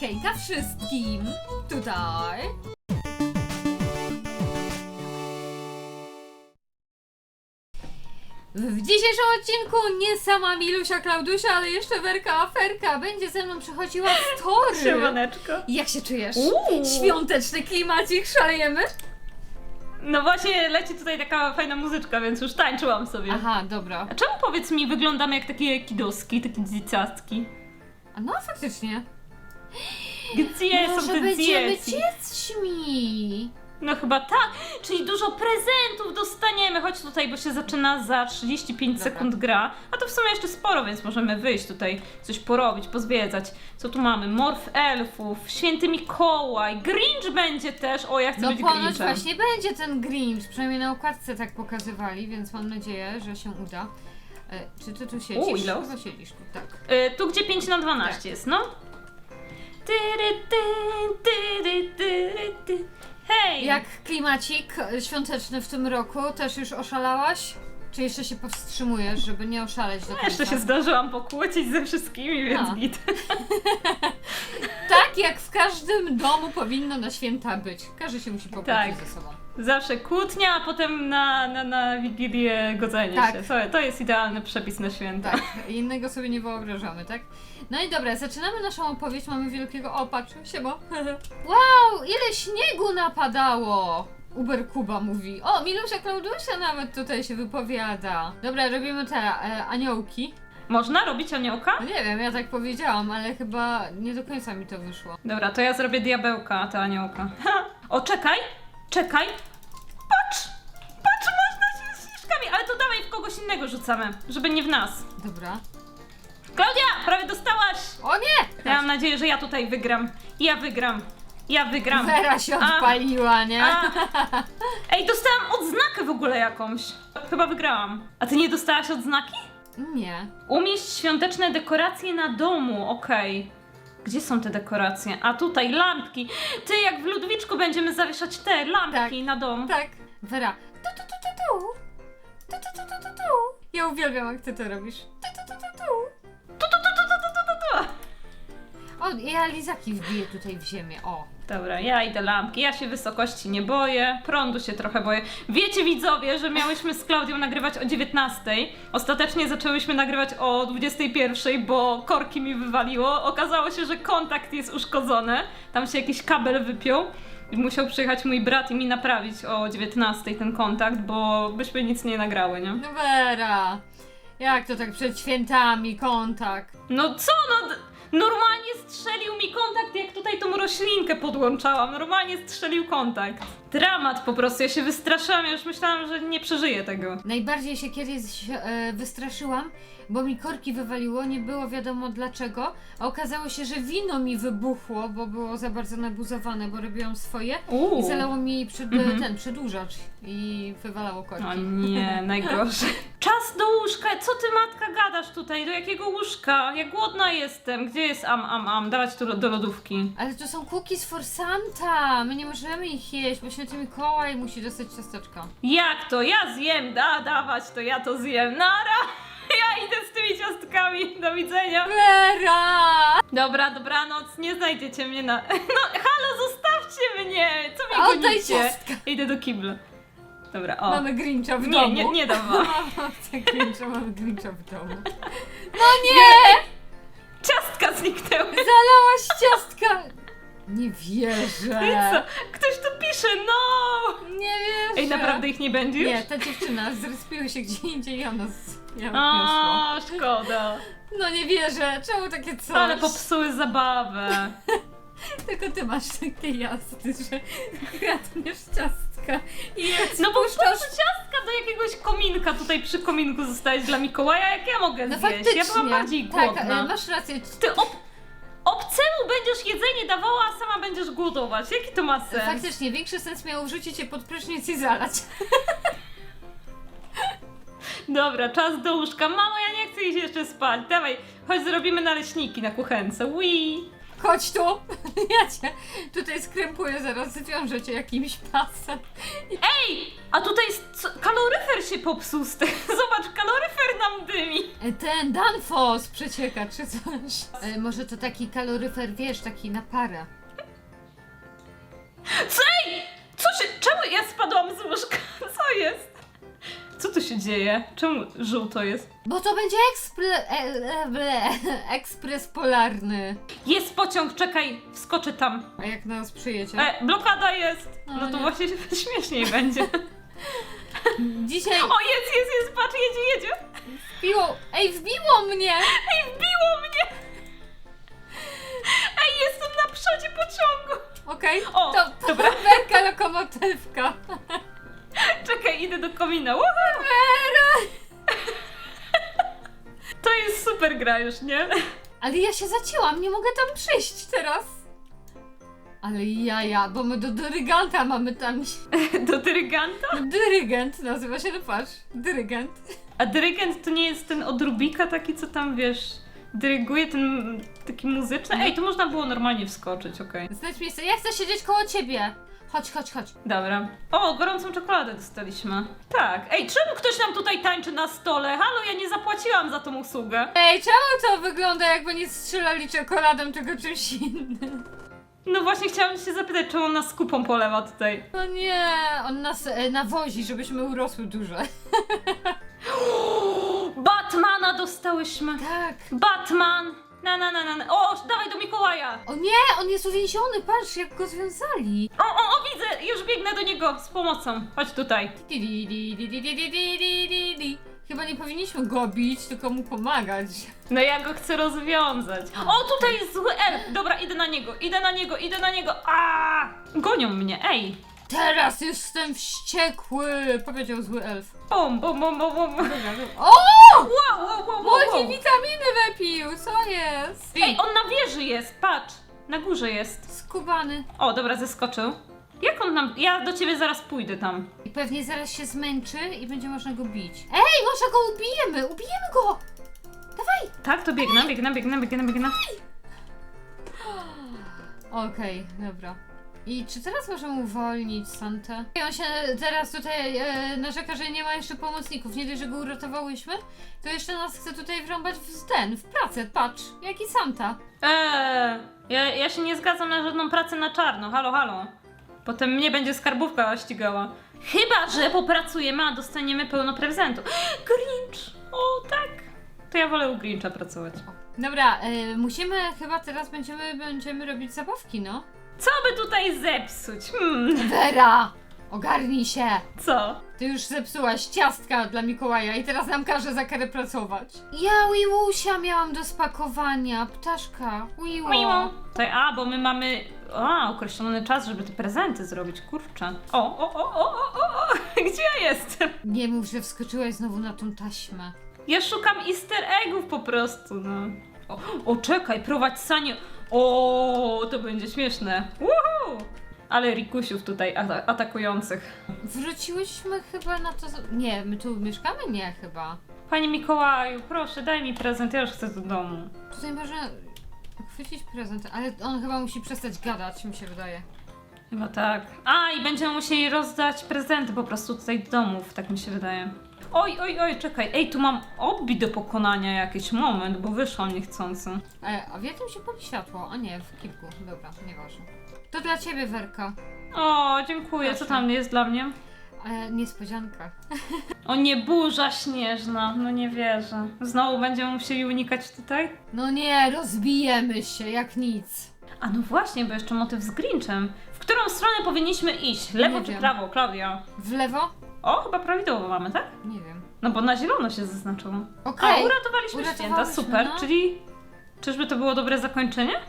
hejka wszystkim! Tutaj! W dzisiejszym odcinku nie sama Milusia Klaudusia, ale jeszcze Werka Aferka będzie ze mną przychodziła z tory. Siemaneczko. Jak się czujesz? Uuu. Świąteczny klimacik, szalejemy? No właśnie leci tutaj taka fajna muzyczka, więc już tańczyłam sobie. Aha, dobra. A czemu powiedz mi wyglądamy jak takie kidoski, takie dzieciastki? A no faktycznie. Gdzie są Może te będziemy dzieci? dziećmi. No chyba tak, czyli dużo prezentów dostaniemy. Chodź tutaj, bo się zaczyna za 35 Dobra. sekund gra. A to w sumie jeszcze sporo, więc możemy wyjść tutaj, coś porobić, pozwiedzać. Co tu mamy? Morf elfów, święty Mikołaj, Grinch będzie też. O, ja chcę No być ponoć Grinchem. właśnie będzie ten Grinch, przynajmniej na okładce tak pokazywali, więc mam nadzieję, że się uda. E, czy ty tu siedzisz? Ile osób? Chyba siedzisz tu, tak. Y, tu gdzie 5 na 12 Tak. jest, no. Jak klimacik świąteczny w tym roku, też już oszalałaś? Czy jeszcze się powstrzymujesz, żeby nie oszaleć do No, końca? jeszcze się zdążyłam pokłócić ze wszystkimi, więc A. git. Tak jak w każdym domu powinno na święta być. Każdy się musi pokłócić Tak. ze sobą. Zawsze kłótnia, a potem na, na, na Wigilię godzenie Tak. się. To, to jest idealny przepis na święta. Tak, innego sobie nie wyobrażamy, tak? No i dobra, zaczynamy naszą opowieść. Mamy wielkiego. O, patrz, siema. wow, ile śniegu napadało! Uber Kuba mówi. O, Milusia Klaudusia nawet tutaj się wypowiada. Dobra, robimy te e, aniołki. Można robić aniołka? No nie wiem, ja tak powiedziałam, ale chyba nie do końca mi to wyszło. Dobra, to ja zrobię diabełka, a to aniołka. Ha! O, czekaj! Czekaj! Patrz! Patrz, można się z śnieżkami! Ale to dawaj w kogoś innego rzucamy, żeby nie w nas. Dobra. Klaudia, prawie dostałaś! O nie! Ja mam nadzieję, że ja tutaj wygram. Ja wygram. Ja wygram. Wera się A. odpaliła, nie? A. Ej, dostałam odznakę w ogóle jakąś. Chyba wygrałam. A ty nie dostałaś odznaki? Nie. Umieść świąteczne dekoracje na domu, okej. Gdzie są te dekoracje? A tutaj lampki. Ty, jak w Ludwiczku będziemy zawieszać te lampki Tak. na dom. Tak. Wera. Tu, tu, tu, tu, tu. Tu, tu, tu, tu, tu, tu. Ja uwielbiam, jak ty to robisz. Tu, tu, tu, tu, tu. Tu, tu, tu, tu, tu, tu, tu, tu. O, ja lizaki wbiję tutaj w ziemię, o. Dobra, ja idę lampki. Ja się wysokości nie boję, prądu się trochę boję. Wiecie widzowie, że miałyśmy z Klaudią nagrywać o 19. Ostatecznie zaczęłyśmy nagrywać o 21, bo korki mi wywaliło. Okazało się, że kontakt jest uszkodzony. Tam się jakiś kabel wypiął. I musiał przyjechać mój brat i mi naprawić o 19 ten kontakt, bo byśmy nic nie nagrały, nie? No Wera. Jak to tak przed świętami, kontakt? No co, no... Normalnie strzelił mi kontakt, jak tutaj tą roślinkę podłączałam. Normalnie strzelił kontakt. Dramat po prostu, ja się wystraszyłam, ja już myślałam, że nie przeżyję tego. Najbardziej się kiedyś e, wystraszyłam, bo mi korki wywaliło, nie było wiadomo dlaczego, a okazało się, że wino mi wybuchło, bo było za bardzo nabuzowane, bo robiłam swoje i zalało mi przed, Mhm. ten przedłużacz i wywalało korki. O nie, najgorsze. Czas do łóżka, co ty matka gadasz tutaj? Do jakiego łóżka? Ja głodna jestem. Gdzie jest am, am, am? Dawać tu do lodówki. Ale to są cookies for Santa! My nie możemy ich jeść, bo święty Mikołaj musi dostać ciasteczka. Jak to? Ja zjem, da, dawać to ja to zjem. Nara! Ja idę z tymi ciastkami. Do widzenia. Vera! Dobra, dobranoc, nie znajdziecie mnie na... No, halo, zostawcie mnie! Co mnie Oddaj gonicie? ciastka. Idę do kibla. Dobra, o. Mamy Grincha w nie, domu. nie, nie dam wam. Mamy Grincha, mamy Grincha w domu. No nie! Ciastka zniknęły. Zalałaś ciastka! Nie wierzę. Co? Ktoś tu pisze, no! Nie wierzę. Ej, naprawdę ich nie będzie już? Nie, ta dziewczyna zrespiły się gdzie indziej i ona z... ja odniosła. O, szkoda. No nie wierzę, czemu takie coś? Ale popsuły zabawę. Tylko ty masz takie jazdy, że kradniesz ciastka i No bo puszczasz ciastka do jakiegoś kominka tutaj przy kominku zostałeś dla Mikołaja, jak ja mogę No zjeść? faktycznie. Ja byłam bardziej tak, głodna. e, masz rację. Ty ob... obcemu będziesz jedzenie dawała, a sama będziesz głodować. Jaki to ma sens? Faktycznie, większy sens miał wrzucić je pod prysznic i zalać. Dobra, czas do łóżka. Mamo, ja nie chcę iść jeszcze spać. Dawaj, chodź zrobimy naleśniki na kuchence. Wii. Chodź tu! Ja cię tutaj skrępuję, zaraz zwiążę cię jakimś pasem. Ej! A tutaj jest co? kaloryfer się popsuł z. Zobacz, kaloryfer nam dymi. Ten Danfos przecieka, czy coś. E, może to taki kaloryfer, wiesz, taki na parę. Co? Ej! Co się... Czemu ja spadłam z łóżka? Co jest? Co tu się dzieje? Czemu żółto jest? Bo to będzie ekspre... E, e, ble, ekspres polarny. Jest pociąg, czekaj, wskoczę tam. A jak nas przyjecie? E, blokada jest! O No to nie. właśnie śmieszniej będzie. Dzisiaj O, jest, jest, jest, patrz, jedzie, jedzie! wbiło... Ej, wbiło mnie! Ej, wbiło mnie! Ej, jestem na przodzie pociągu! Okej, O, to, to dobra. Werka lokomotywka. Czekaj, idę do komina. Woohoo! To jest super gra już, nie? Ale ja się zacięłam, nie mogę tam przyjść teraz. Ale jaja, bo my do dyryganta mamy tam... Do dyryganta? Dyrygent nazywa się, no patrz, dyrygent. A dyrygent to nie jest ten od Rubika taki, co tam, wiesz, dyryguje, ten taki muzyczny? Ej, tu można było normalnie wskoczyć, okej. Znajdź miejsce, ja chcę siedzieć koło ciebie. Chodź, chodź, chodź. Dobra. O, gorącą czekoladę dostaliśmy. Tak. Ej, czemu ktoś nam tutaj tańczy na stole? Halo, ja nie zapłaciłam za tą usługę. Ej, czemu to wygląda jakby nie strzelali czekoladą, tylko czymś innym? No właśnie chciałam się zapytać, czemu on nas kupą polewa tutaj. No nie, on nas e, nawozi, żebyśmy urosły duże. Dostałyśmy. Tak. Batman! Na, na, na, na, na. O, dawaj do Mikołaja! O nie, on jest uwięziony, patrz jak go związali. O, o, o, widzę! Już biegnę do niego z pomocą. Chodź tutaj. Di, di, di, di, di, di, di, di, di, di, di. Chyba nie powinniśmy go bić, tylko mu pomagać. No ja go chcę rozwiązać. O, tutaj jest zły elf! Dobra, idę na niego, idę na niego, idę na niego. A! Gonią mnie, ej! Teraz jestem wściekły, powiedział zły elf. Bum, bum, bum, bum, bum. O! Wow, wow, wow, wow, wow. Multivitaminy wypił, co jest? Ej, on na wieży jest, patrz! Na górze jest. Skubany. O, dobra, zeskoczył. Jak on nam... Ja do ciebie zaraz pójdę tam. I pewnie zaraz się zmęczy i będzie można go bić. Ej, może go ubijemy, ubijemy go! Dawaj! Tak, to biegnę, biegnę, biegnę, biegnę, biegnę. Okej, dobra. I czy teraz możemy uwolnić Santę? I on się teraz tutaj e, narzeka, że nie ma jeszcze pomocników. Nie dość, że go uratowałyśmy, to jeszcze nas chce tutaj wrąbać w ten, w pracę. Patrz, jaki Santa. Eee, ja, ja się nie zgadzam na żadną pracę na czarno. Halo, halo. Potem mnie będzie skarbówka ścigała. Chyba, że popracujemy, a dostaniemy pełno prezentów. Grinch! O, tak. To ja wolę u Grincha pracować. Dobra, e, musimy, chyba teraz będziemy, będziemy robić zabawki, no. Co by tutaj zepsuć? Hmm, Vera! Ogarnij się! co? Ty już zepsułaś ciastka dla Mikołaja i teraz nam każe za karę pracować. Ja Wiłusia miałam do spakowania, ptaszka. Wiło. Mimo. To, a, bo my mamy a, określony czas, żeby te prezenty zrobić. Kurczę. O, o, o, o, o, o, o. Gdzie ja jestem? Nie mów, że wskoczyłaś znowu na tą taśmę. Ja szukam easter eggów po prostu, no. O, o czekaj, prowadź sanie. O, to będzie śmieszne. Woohoo! Ale rikusiów tutaj ata- atakujących. Wróciłyśmy chyba na to. Nie, my tu mieszkamy? Nie, chyba. Panie Mikołaju, proszę, daj mi prezent, ja już chcę do domu. Tutaj można chwycić prezent, ale on chyba musi przestać gadać, mi się wydaje. Chyba tak. A, i będziemy musieli rozdać prezenty po prostu tutaj do domów, tak mi się wydaje. Oj, oj, oj, czekaj. Ej, tu mam obbi do pokonania jakiś moment, bo wyszłam niechcący. E, a w jakim się pali światło? A nie, w kilku. Dobra, nieważne. To dla ciebie, Werka. O, dziękuję. Co Proszę. tam jest dla mnie? E, niespodzianka. O nie, burza śnieżna. No nie wierzę. Znowu będziemy musieli unikać tutaj? No nie, rozbijemy się jak nic. A no właśnie, bo jeszcze motyw z Grinchem. W którą stronę powinniśmy iść? Lewo Nie czy wiem. prawo, Klaudia? W lewo? O, chyba prawidłowo mamy, tak? Nie wiem. No bo na zielono się zaznaczyło. A, Okej. uratowaliśmy święta, Uratowałyśmy, super. no. Czyli czyżby to było dobre zakończenie?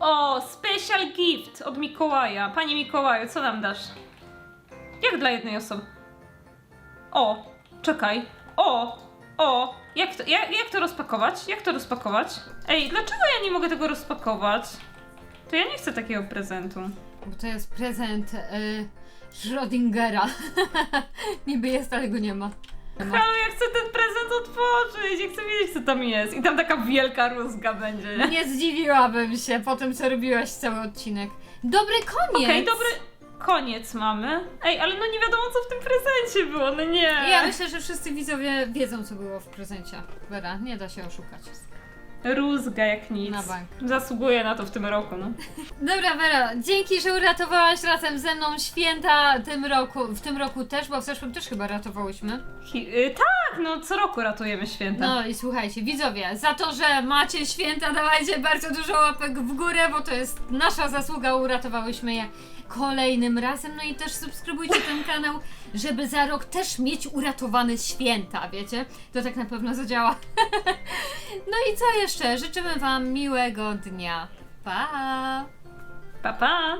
O, special gift od Mikołaja. Panie Mikołaju, co nam dasz? Jak dla jednej osoby? O, czekaj. O, o, jak to, jak, jak to rozpakować? Jak to rozpakować? Ej, dlaczego ja nie mogę tego rozpakować? To ja nie chcę takiego prezentu. Bo to jest prezent y, Schrödingera. Niby jest, ale go nie ma. Halo, ja chcę ten prezent otworzyć, ja chcę wiedzieć co tam jest. I tam taka wielka rózga będzie, nie? Nie zdziwiłabym się po tym, co robiłaś cały odcinek. Dobry koniec! Okej, dobry koniec mamy. Ej, ale no nie wiadomo co w tym prezencie było, no nie. Ja myślę, że wszyscy widzowie wiedzą, co było w prezencie. Wera, nie da się oszukać. Rózga jak nic. Na bank. Zasługuje na to w tym roku, no. Dobra, Wera, dzięki, że uratowałaś razem ze mną święta tym roku, w tym roku też, bo w zeszłym też chyba ratowałyśmy. Hi- y, tak, no co roku ratujemy święta. No i słuchajcie, widzowie, za to, że macie święta, dawajcie bardzo dużo łapek w górę, bo to jest nasza zasługa, uratowałyśmy je kolejnym razem. No i też subskrybujcie ten kanał, żeby za rok też mieć uratowane święta, wiecie? To tak na pewno zadziała. no i co jeszcze? Życzymy Wam miłego dnia. Pa! Pa, pa.